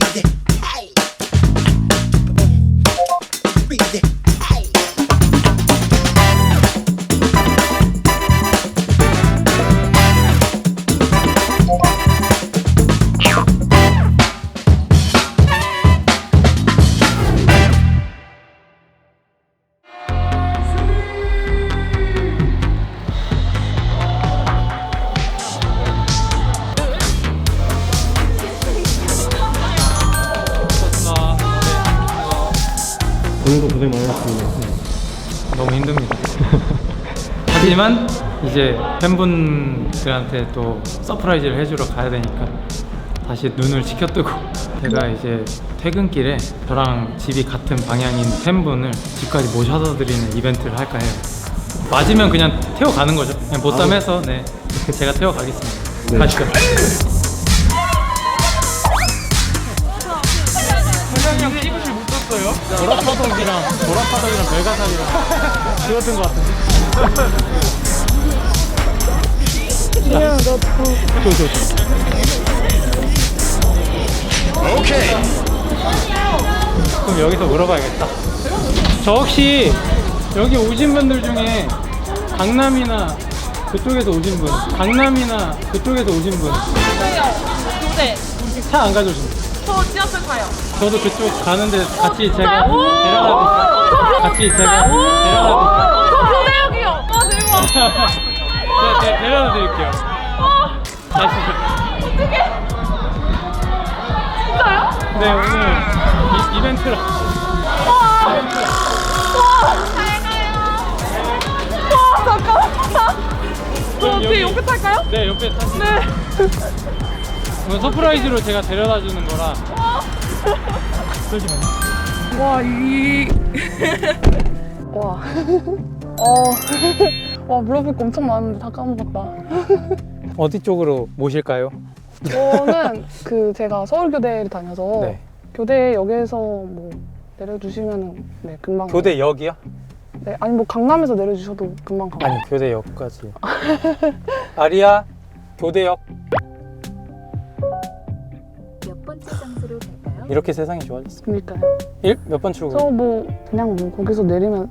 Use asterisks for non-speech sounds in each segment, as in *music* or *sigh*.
Yeah. 오늘도 고생 많으셨습니다. 너무 힘듭니다. *laughs* 하지만 이제 팬분들한테 또 서프라이즈를 해주러 가야 되니까 다시 눈을 치켜뜨고 *laughs* 제가 이제 퇴근길에 저랑 집이 같은 방향인 팬분을 집까지 모셔다 드리는 이벤트를 할까 해요. 맞으면 그냥 태워가는 거죠. 그냥 보쌈해서 네 제가 태워가겠습니다. 네. 가시죠. 파덕이랑 보라파덕이랑 별가살이랑 찍었던 것 같은데. Okay. 그럼 여기서 물어봐야겠다. 저 혹시 여기 오신 분들 중에 강남이나 그쪽에서 오신 분, 강남이나 그쪽에서 오신 분, 저요. 네. 차안 가져오신 분? 저 지하철 타요. 저도 그쪽 가는데 같이 제가 오! 데려다 같이 제가 데려다 저 교대역이요. 아 대박. *laughs* 제가, 제가 데려다 드릴게요. 가시죠. 어떡해. 진짜요? 네, 오늘 이, 이벤트라. 와. 와. 잘 가요. 와 잠깐만. 저 뒤에 여기- 옆에 탈까요? 네, 옆에 타세요. 네. 오늘 서프라이즈로 제가 데려다 주는 거라. 쏘지 마. 와, 이. 와. *laughs* 어. 와, 물어볼 거 엄청 많은데 다 까먹었다. 어디 쪽으로 모실까요? 저는 *laughs* 그 제가 서울교대를 다녀서 네. 교대 역에서 뭐 내려주시면 네, 금방. 교대역이요? 네, 아니 뭐 강남에서 내려주셔도 금방 가요. 아니 교대역까지. *laughs* 아리아 교대역 몇 번째 장소로 갈까요? 이렇게 세상이 좋아졌어. 그니까요. 1? 몇 번 출구? 저뭐 그냥 뭐 거기서 내리면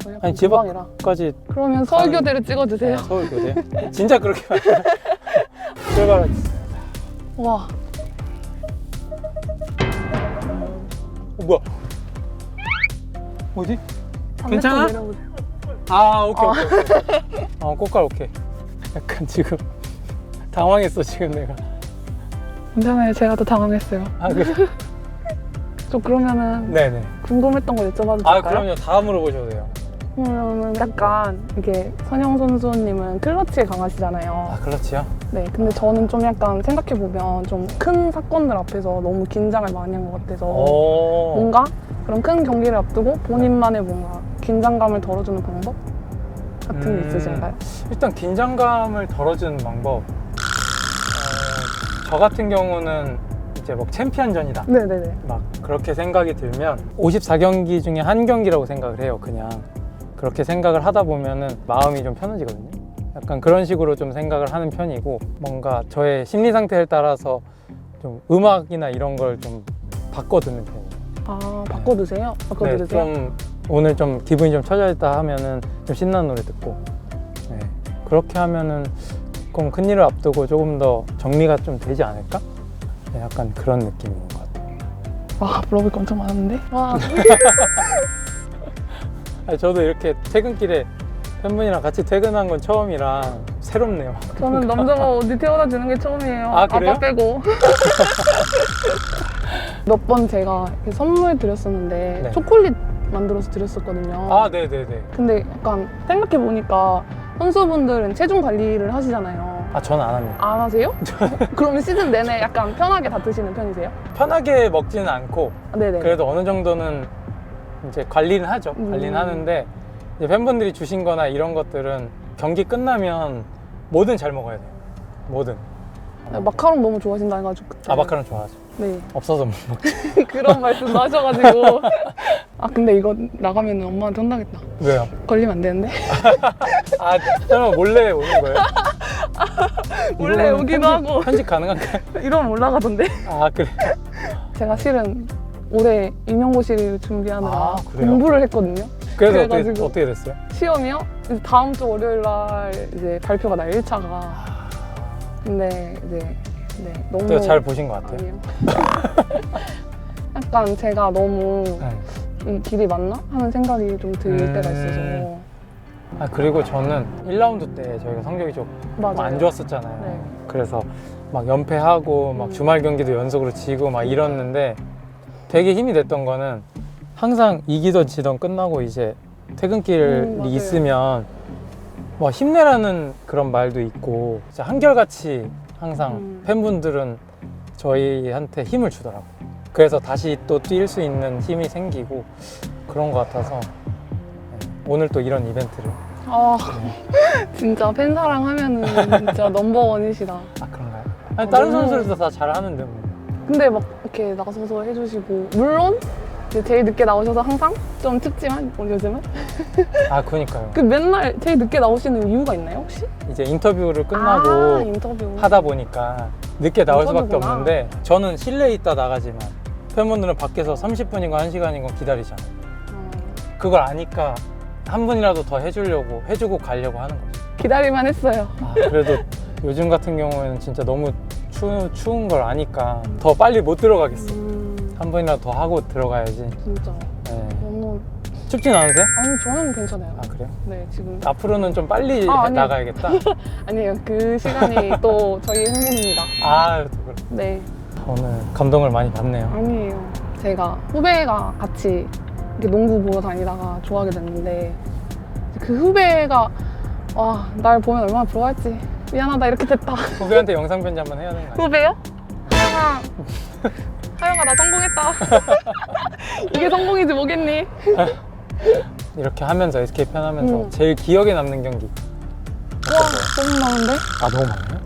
저희 아니 집. 앞까지 그러면 서울교대를 찍어주세요. 서울 교대. 진짜 그렇게 말해. *laughs* 출발. 와, 어, 뭐야? 어디? 괜찮아? 아 오케이 오케이. 오케이. 어 꽃갈 오케이. 약간 지금 *laughs* 당황했어 지금 내가. 괜찮아요. 제가 더 당황했어요. 아 *laughs* 그래? 저 그러면은 네네. 궁금했던 거 여쭤봐도 아 될까요? 그럼요. 다 물어보셔도 돼요. 그러면은 약간 이게 선영 선수님은 클러치에 강하시잖아요. 아 클러치요? 네, 근데 저는 좀 약간 생각해 보면 좀 큰 사건들 앞에서 너무 긴장을 많이 한 것 같아서 오. 뭔가 그런 큰 경기를 앞두고 본인만의 뭔가 긴장감을 덜어주는 방법 같은 게 음. 있으신가요? 일단 긴장감을 덜어주는 방법. 어, 저 같은 경우는 이제 뭐 챔피언전이다. 네네네. 막 그렇게 생각이 들면 54경기 중에 한 경기라고 생각을 해요. 그냥 그렇게 생각을 하다 보면은 마음이 좀 편해지거든요. 약간 그런 식으로 좀 생각을 하는 편이고 뭔가 저의 심리 상태에 따라서 좀 음악이나 이런 걸 좀 바꿔 듣는 편이에요. 아 바꿔 드세요? 바꿔 네, 들으세요? 좀 오늘 좀 기분이 좀 처져 있다 하면은 좀 신나는 노래 듣고 네, 그렇게 하면은 조금 큰 일을 앞두고 조금 더 정리가 좀 되지 않을까? 네, 약간 그런 느낌인 것 같아요. 와 물어볼 거 엄청 많은데? 와 *laughs* *laughs* 아니, 저도 이렇게 퇴근길에 팬분이랑 같이 퇴근한 건 처음이라 새롭네요. 저는 남자가 어디 태워다 주는 게 처음이에요. 아, 그래요? 빠 빼고. *laughs* 몇 번 제가 이렇게 선물 드렸었는데 네. 초콜릿 만들어서 드렸었거든요. 아, 네네네. 근데 약간 생각해 보니까 선수분들은 체중 관리를 하시잖아요. 아, 저는 안 합니다. 안 하세요? *laughs* 그러면 시즌 내내 약간 편하게 다 드시는 편이세요? 편하게 먹지는 않고 아, 네네. 그래도 어느 정도는 이제 관리는 하죠. 음. 관리는 하는데 이제 팬분들이 주신 거나 이런 것들은 경기 끝나면 뭐든 잘 먹어야 돼요. 뭐든. 네, 마카롱 너무 좋아하신다 해가지고 그때. 아, 마카롱 좋아하죠. 네 없어서 못 먹죠. *laughs* 그런 말씀도 하셔가지고 *laughs* 아 근데 이거 나가면 엄마한테 혼나겠다 왜요? 걸리면 안 되는데 *laughs* 아, 설마 몰래 오는 거예요? 몰래 이거는 오기도 편집- 하고 편집 가능한가요? 이러면 올라가던데 아, 그래. 제가 실은 올해 임용고시를 준비하느라 아, 그래요? 공부를 했거든요. 그래서 어떻게, 그래가지고- 어떻게 됐어요? 시험이요? 이제 다음 주 월요일 날 이제 발표가 날 1차가. 근데 이제 네, 너무 되게 잘 보신 것 같아요. 아니요. *laughs* 약간 제가 너무 네. 이 길이 맞나 하는 생각이 좀 들 음. 때가 있어서 아 그리고 저는 1라운드 때 저희가 성적이 좀 안 맞아요. 좋았었잖아요. 네. 그래서 막 연패하고 막 음. 주말 경기도 연속으로 지고 막 이랬는데 되게 힘이 됐던 거는 항상 이기던 지던 끝나고 이제 퇴근길이 음, 맞아요. 있으면 뭐 힘내라는 그런 말도 있고 진짜 한결같이 항상 음. 팬분들은 저희한테 힘을 주더라고요. 그래서 다시 또 뛸 수 있는 힘이 생기고 그런 것 같아서 네, 오늘 또 이런 이벤트를 아 *laughs* 진짜 팬 사랑 하면은 진짜 넘버 원이시다. 아 그런가요? 아니, 다른 너무- 선수들도 다 잘하는데 뭐. 근데 막 이렇게 나서서 해주시고 물론 이제 제일 늦게 나오셔서 항상 좀 춥지만 뭐 요즘은 아 그러니까요. 그 맨날 제일 늦게 나오시는 이유가 있나요 혹시? 이제 인터뷰를 끝나고 아, 인터뷰 하다 보니까 늦게 나올 수밖에 인터뷰구나. 없는데 저는 실내에 있다 나가지만 팬분들은 밖에서 30분이고 1시간이고 기다리잖아요. 어, 그걸 아니까 한 분이라도 더 해주려고 해주고 가려고 하는 거죠. 기다릴만 했어요. 아, 그래도 요즘 같은 경우에는 진짜 너무 추, 추운 걸 아니까 더 빨리 못 들어가겠어. 음, 한 번이라도 더 하고 들어가야지. 진짜 네. 너무 춥진 않으세요? 아니 저는 괜찮아요. 아 그래요? 네 지금 앞으로는 좀 빨리 아, 아니요. 나가야겠다. *laughs* 아니에요 그 시간이 또 저희 행복입니다. 아, 또 그래. 네 오늘 감동을 많이 받네요. 아니에요. 제가 후배가 같이 이렇게 농구 보러 다니다가 좋아하게 됐는데 그 후배가 와 날 보면 얼마나 부러워할지 미안하다 이렇게 됐다. 후배한테 영상 편지 한번 해야 되는 거 아니에요? 후배요? *laughs* 하영아 하영아 나 성공했다. *laughs* 이게 성공이지 뭐겠니? *laughs* 이렇게 하면서 SK 팬하면서 음. 제일 기억에 남는 경기. 와 너무 많은데? 아 너무 많아요?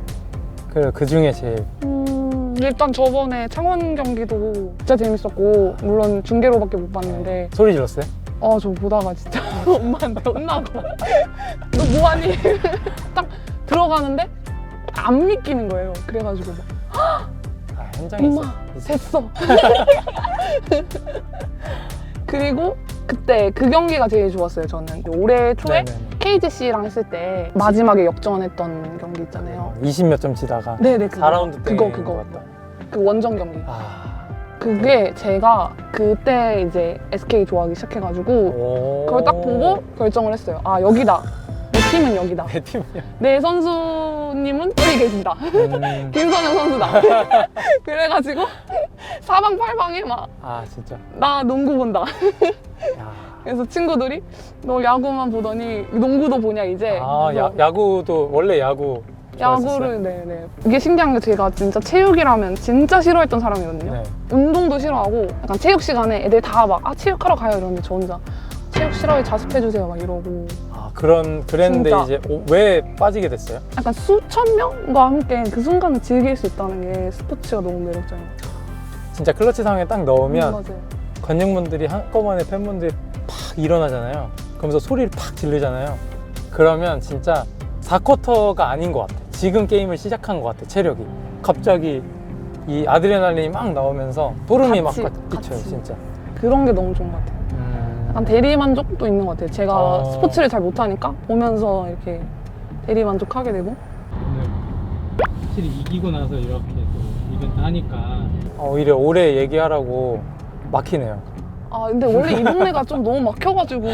그, 그 중에 제일 음, 일단 저번에 창원 경기도 진짜 재밌었고 물론 중계로밖에 못 봤는데 소리 질렀어요? 아 저 보다가 진짜 *laughs* 엄마한테 혼나고 너 뭐하니? 딱 들어가는데 안 믿기는 거예요 그래가지고 막아 현장에 있어. 엄마 됐어 *laughs* 그리고 그때 그 경기가 제일 좋았어요 저는 올해 초에 네네네. KGC랑 했을 때 마지막에 역전했던 경기 있잖아요 20몇 점 치다가 네네 그거 4라운드 때 그거 그거 같다. 그 원정 경기 아, 그게 제가 그때 이제 SK 좋아하기 시작해가지고 오. 그걸 딱 보고 결정을 했어요. 아 여기다. 내 팀은 여기다. 내 팀이야. 내 선수님은 여기 계신다. 음. *laughs* 김선영 선수다. *laughs* 그래가지고 사방팔방에 막나아 진짜. 농구 본다. *laughs* 야. 그래서 친구들이 너 야구만 보더니 농구도 보냐 이제. 아 야, 그래서 야구도 원래 야구. 좋아했었어요? 야구를 네네. 이게 신기한 게 제가 진짜 체육이라면 진짜 싫어했던 사람이거든요. 네. 운동도 싫어하고 약간 체육 시간에 애들 다 막 아 체육하러 가요 이러는데 저 혼자 체육 싫어요 자습해 주세요 막 이러고 아 그런 그랬는데 진짜. 이제 오- 왜 빠지게 됐어요? 약간 수천 명과 함께 그 순간을 즐길 수 있다는 게 스포츠가 너무 매력적이에요. 진짜 클러치 상황에 딱 넣으면 음, 맞아요. 관중분들이 한꺼번에 팬분들이 팍 일어나잖아요. 그러면서 소리를 팍 지르잖아요. 그러면 진짜 4쿼터가 아닌 것 같아. 지금 게임을 시작한 것 같아, 체력이. 갑자기 이 아드레날린이 막 나오면서 소름이 같이, 막 끼쳐요, 같이. 진짜. 그런 게 너무 좋은 것 같아요. 음. 약간 대리 만족도 있는 것 같아요. 제가 어. 스포츠를 잘 못하니까 보면서 이렇게 대리 만족하게 되고 오늘 확실히 이기고 나서 이렇게 또 이벤트 하니까 어, 오히려 오래 얘기하라고 막히네요. 아 근데 원래 이 동네가 좀 너무 막혀가지고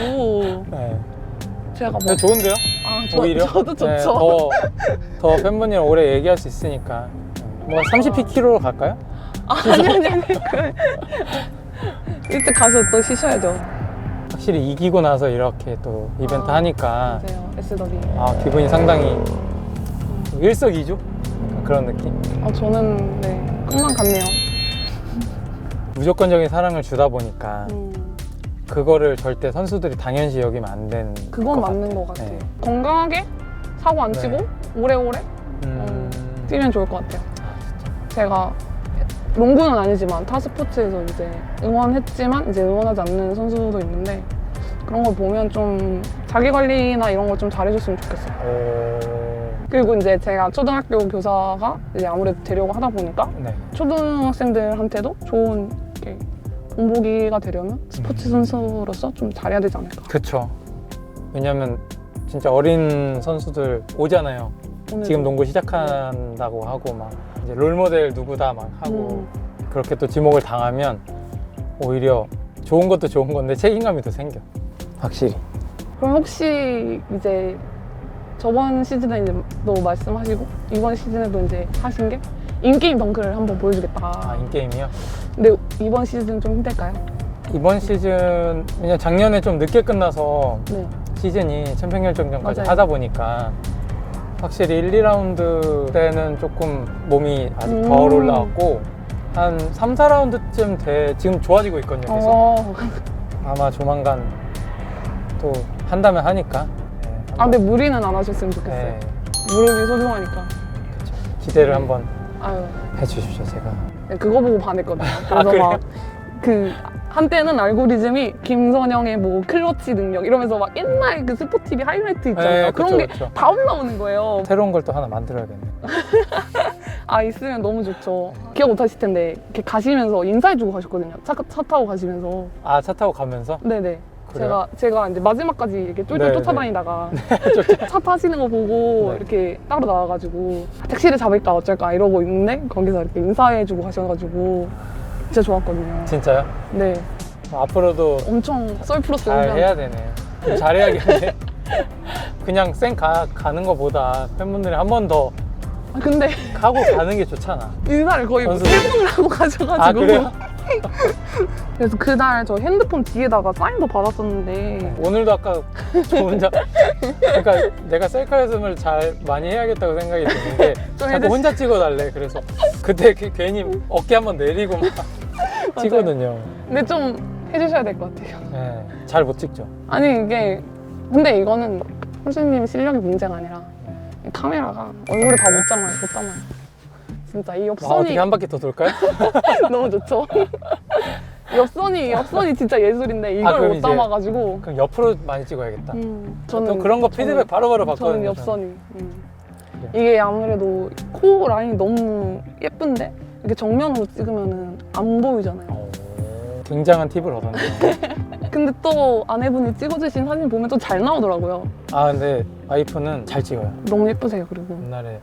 네. 제가 뭐 근데 좋은데요? 아, 저, 오히려? 저도 좋죠. 네, 더, 더 팬분이랑 오래 얘기할 수 있으니까. 뭐 30pk로 갈까요? 아, 아니 아니 아니 그 일찍 가서 또 쉬셔야죠. 확실히 이기고 나서 이렇게 또 이벤트 아, 하니까 맞아요. SW. 아, 기분이 상당히 일석이조? 그런 느낌? 아 저는 네 꿈만 같네요. *laughs* 무조건적인 사랑을 주다 보니까 음, 그거를 절대 선수들이 당연시 여기면 안 되는 그건 것 맞는. 것 같아요. 네. 건강하게 사고 안 네. 치고 오래오래 음, 뛰면 좋을 것 같아요. 제가 농구는 아니지만 타 스포츠에서 이제 응원했지만 이제 응원하지 않는 선수도 있는데 그런 걸 보면 좀 자기 관리나 이런 걸 좀 잘해줬으면 좋겠어요. 어, 그리고 이제 제가 초등학교 교사가 이제 아무래도 되려고 하다 보니까 네. 초등학생들한테도 좋은 이렇게 본보기가 되려면 스포츠 선수로서 좀 잘해야 되지 않을까. 그쵸. 왜냐면 진짜 어린 선수들 오잖아요. 오늘 지금 농구 시작한다고 하고 막 이제 롤모델 누구다 막 하고 그렇게 또 지목을 당하면 오히려 좋은 것도 좋은 건데 책임감이 더 생겨. 확실히. 그럼 혹시 이제 저번 시즌에 이제 또 말씀하시고 이번 시즌에도 이제 하신 게 인게임 덩크를 한번 보여주겠다. 아, 인게임이요? 근데 이번 시즌 좀 힘들까요? 이번 시즌 그냥 작년에 좀 늦게 끝나서 네. 시즌이 챔피언 결정전까지 맞아요. 하다 보니까 확실히 1, 2라운드 때는 조금 몸이 아직 음. 덜 올라왔고 한 3, 4라운드쯤 돼 지금 좋아지고 있거든요. 계속. 어. 아마 조만간 또 한다면 하니까 네, 아 근데 무리는 안 하셨으면 좋겠어요. 네, 무릎이 소중하니까. 기대를 한번 아유. 해주십시오 제가. 네, 그거 보고 반했거든요. 아, 그래서 그래요? 막 그 한때는 알고리즘이 김선영의 뭐 클러치 능력 이러면서 막 옛날 그 스포티비 하이라이트 있잖아요. 네, 그런 그쵸, 게 그쵸. 다 올라오는 거예요. 새로운 걸 또 하나 만들어야겠네. *laughs* 아 있으면 너무 좋죠. 기억 못 하실 텐데 이렇게 가시면서 인사해주고 가셨거든요. 차, 차 타고 가시면서. 아 차 타고 가면서 네네. 그래요? 제가 제가 이제 마지막까지 이렇게 쫄쫄 네네. 쫓아다니다가 *laughs* 차 타시는 거 보고 네. 이렇게 따로 나와가지고 택시를 잡을까 어쩔까 이러고 있는데 거기서 이렇게 인사해주고 가셔가지고 진짜 좋았거든요. 진짜요? 네, 앞으로도 엄청 썰프로스 잘 해야 되네. 좀 잘해야겠네. *laughs* 그냥 쌩 가, 가는 거보다 팬분들이 한 번 더 아, 근데 하고 가는 게 좋잖아. 인사를 거의 선수. 세 번을 하고 *laughs* 가셔가지고 아 그래요? *laughs* 그래서 그날 저 핸드폰 뒤에다가 사인도 받았었는데 오늘도 아까 저 혼자 그러니까 내가 셀카였음을 잘 많이 해야겠다고 생각이 드는 게좀 자꾸 혼자 찍어달래. 그래서 그때 그- 괜히 어깨 한번 내리고 막 *laughs* 찍거든요. 근데 좀 해주셔야 될 것 같아요. 네, 잘못 찍죠. 아니 이게 근데 이거는 선생님 실력이 문제가 아니라 이 카메라가 얼굴에 다못 담아요, 못 담아요. 진짜 이 아, 옆선이 어떻게 한 바퀴 더 돌까요? *laughs* 너무 좋죠. *laughs* 옆선이 옆선이 진짜 예술인데 이걸 아, 그럼 못 이제- 담아가지고. 그럼 옆으로 많이 찍어야겠다. 음, 또 그런 거 피드백 바로바로 저는 받거든요. 옆선이. 음. 그래. 이게 아무래도 코 라인이 너무 예쁜데 이렇게 정면으로 찍으면은 안 보이잖아요. 오, 굉장한 팁을 얻었네요. *laughs* 근데 또 아내분이 찍어주신 사진 보면 또 잘 나오더라고요. 아 근데 와이프는 잘 찍어요. 너무 예쁘세요. 그리고 옛날에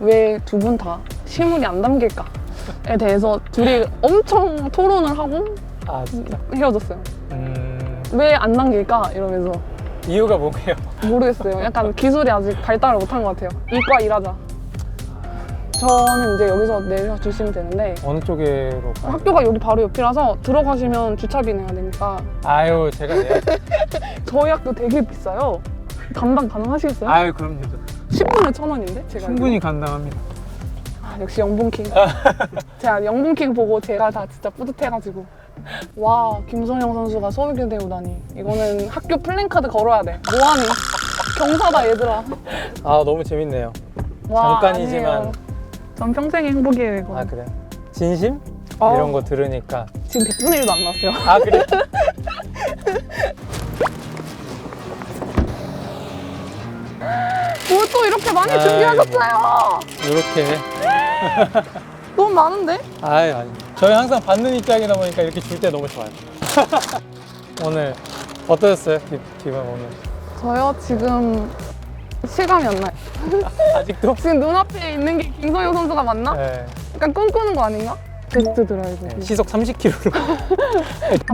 왜 두 분 다 실물이 안 담길까에 대해서 둘이 엄청 토론을 하고 아 진짜. 헤어졌어요. 음 왜안 남길까 이러면서 이유가 뭐예요? 모르겠어요. 약간 기술이 아직 발달을 못한 것 같아요. 이과 일하자. 저는 이제 여기서 내려주시면 되는데 어느 쪽으로? 가요? 학교가 여기 바로 옆이라서 들어가시면 주차비 내야 되니까 아유 제가 내. *laughs* 저희 학교 되게 비싸요. 감당 가능하시겠어요? 아유 그럼요. 10분에 천 원인데 제가 충분히 감당합니다. 아, 역시 영분킹. *laughs* 제가 영분킹 보고 제가 다 진짜 뿌듯해가지고. 와, 김선영 선수가 서울대 대우다니. 이거는 학교 플랜카드 걸어야 돼. 뭐하니? 경사다, 얘들아. 아 너무 재밌네요. 와, 잠깐이지만. 아니에요. 전 평생의 행복이에요, 이거. 아 그래? 진심? 어. 이런 거 들으니까. 지금 100분의 1도 안 났어요. 아 그래? 뭘 또 이렇게 많이 아이고. 준비하셨어요? 이렇게. 너무 많은데? 아유 아니. 저희 항상 받는 입장이다 보니까 이렇게 줄 때 너무 좋아요. *laughs* 오늘 어떠셨어요? 기, 기분 오늘? 저요, 지금 실감이 안 나요. 아직도? 지금 눈앞에 있는 게 김선영 선수가 맞나? 네. 약간 꿈꾸는 거 아닌가? 베스트 드라이브. 네, 시속 30km로.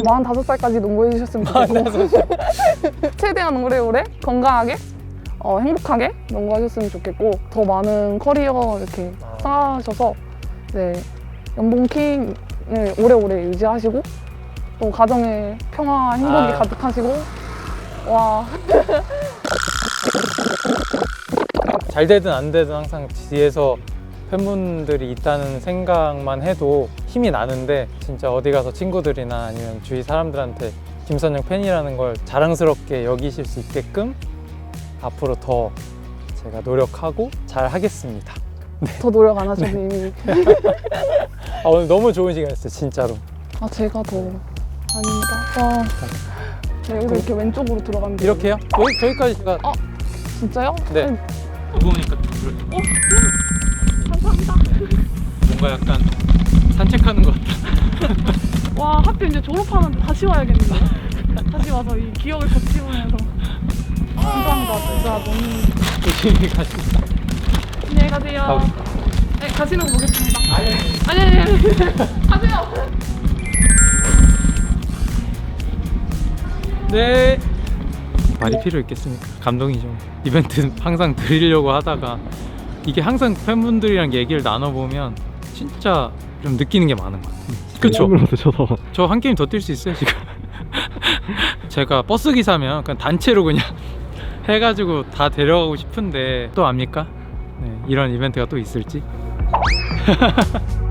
한 45살까지 농구해 주셨으면 좋겠고 *laughs* 최대한 오래오래 건강하게 어, 행복하게 농구하셨으면 좋겠고 더 많은 커리어 이렇게 쌓으셔서 이제 연봉 킹을 오래오래 유지하시고 또 가정의 평화 행복이 아. 가득하시고 와 *laughs* 잘 되든 안 되든 항상 뒤에서 팬분들이 있다는 생각만 해도 힘이 나는데 진짜 어디 가서 친구들이나 아니면 주위 사람들한테 김선영 팬이라는 걸 자랑스럽게 여기실 수 있게끔 앞으로 더 제가 노력하고 잘 하겠습니다. 더 노력 안 하셔도 이미 아, 오늘 너무 좋은 시간이었어요, 진짜로. 아 제가 더 아닙니다 와 네, 여기서 이렇게 왼쪽으로 들어가면 돼요. 이렇게요? 여기, 저기까지 제가 어? 진짜요? 네. 아니, 무거우니까 그렇죠. 어? 감사합니다. 뭔가 약간 산책하는 것 같다. *laughs* 와 학교 이제 졸업하는데 다시 와야겠는데. *laughs* 다시 와서 이 기억을 덧지우면서. 감사합니다. 진짜 너무. 조심히 가십시다. 안녕히 가세요. 네, 가시는 거 보겠습니다. 아니, 아니, 아니. 아니. *laughs* 가세요. 네. 말이 필요 있겠습니까? 감동이죠. 이벤트 항상 드리려고 하다가 이게 항상 팬분들이랑 얘기를 나눠보면 진짜 좀 느끼는 게 많은 것 같아요. 그쵸? 저도 저 한 게임 더 뛸 수 있어요 지금. *laughs* 제가 버스 기사면 그냥 단체로 그냥 *laughs* 해가지고 다 데려가고 싶은데 또 압니까? 네, 이런 이벤트가 또 있을지. *laughs*